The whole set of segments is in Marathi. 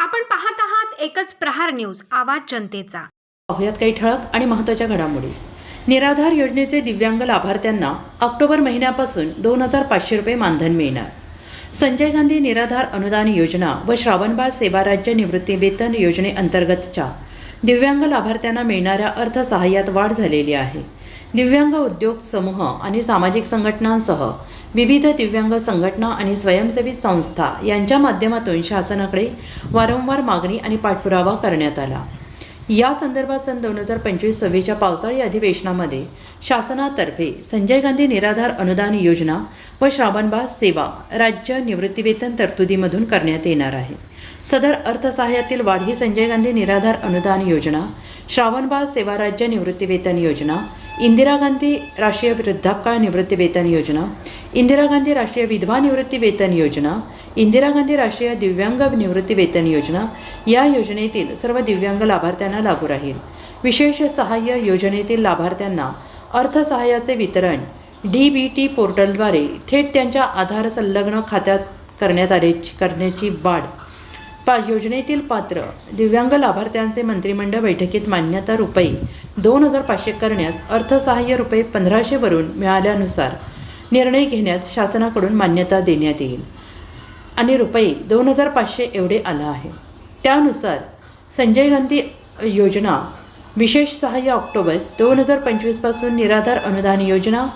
आपण पाहत आहात एकच प्रहार न्यूज आवाज जनतेचा. पाहुयात काही ठळक आणि महत्त्वाच्या घडामोडी. निराधार योजनेचे दिव्यांग लाभार्थ्यांना ऑक्टोबर महिन्यापासून दोन हजार पाचशे रुपये मानधन मिळणार. संजय गांधी निराधार अनुदान योजना व श्रावणबाळ सेवा राज्य निवृत्ती वेतन योजनेअंतर्गतच्या दिव्यांग लाभार्थ्यांना मिळणाऱ्या अर्थसहाय्यात वाढ झालेली आहे. दिव्यांग उद्योग समूह आणि सामाजिक संघटनांसह विविध दिव्यांग संघटना आणि स्वयंसेवी संस्था यांच्या माध्यमातून शासनाकडे वारंवार मागणी आणि पाठपुरावा करण्यात आला. या संदर्भात सन दोन हजार पंचवीस सव्वीसच्या पावसाळी अधिवेशनामध्ये शासनातर्फे संजय गांधी निराधार अनुदान योजना व श्रावणबाळ सेवा राज्य निवृत्तीवेतन तरतुदीमधून करण्यात येणार आहे. सदर अर्थसहाय्यातील वाढ ही संजय गांधी निराधार अनुदान योजना श्रावणबाळ सेवा राज्य निवृत्तीवेतन योजना इंदिरा गांधी राष्ट्रीय वृद्धापकाळ निवृत्तीवेतन योजना इंदिरा गांधी राष्ट्रीय विधवा निवृत्ती वेतन योजना इंदिरा गांधी राष्ट्रीय दिव्यांग निवृत्ती वेतन योजना या योजनेतील सर्व दिव्यांग लाभार्थ्यांना लागू राहील. विशेष सहाय्य योजनेतील लाभार्थ्यांना अर्थसहाय्याचे वितरण डी बी टी पोर्टलद्वारे थेट त्यांच्या आधार संलग्न खात्यात करण्यात आले करण्याची वाढ. पा योजनेतील पात्र दिव्यांग लाभार्थ्यांचे मंत्रिमंडळ बैठकीत मान्यता रुपये दोन हजार पाचशे करण्यास अर्थसहाय्य रुपये पंधराशेवरून मिळाल्यानुसार निर्णय घेण्यात शासनाकडून मान्यता देण्यात येईल. आणि रुपये दोन हजार पाचशे एवढे आलं आहे. त्यानुसार संजय गांधी योजना विशेष सहाय्य ऑक्टोबर दोन हजार पंचवीसपासून निराधार अनुदान योजना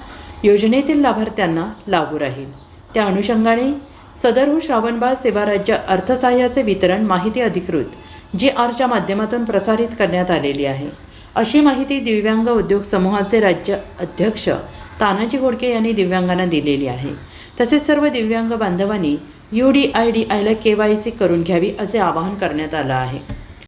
योजनेतील लाभार्थ्यांना लागू राहील. त्या अनुषंगाने सदरहू श्रावणबाळ सेवा राज्य अर्थसहाय्याचे वितरण माहिती अधिकृत जी आरच्या माध्यमातून प्रसारित करण्यात आलेली आहे. अशी माहिती दिव्यांग उद्योग समूहाचे राज्य अध्यक्ष तानाजी घोडके यांनी दिव्यांगांना दिलेली आहे. तसेच सर्व दिव्यांग बांधवांनी यू डी आय डी आयला के वाय सी करून घ्यावी असे आवाहन करण्यात आलं आहे.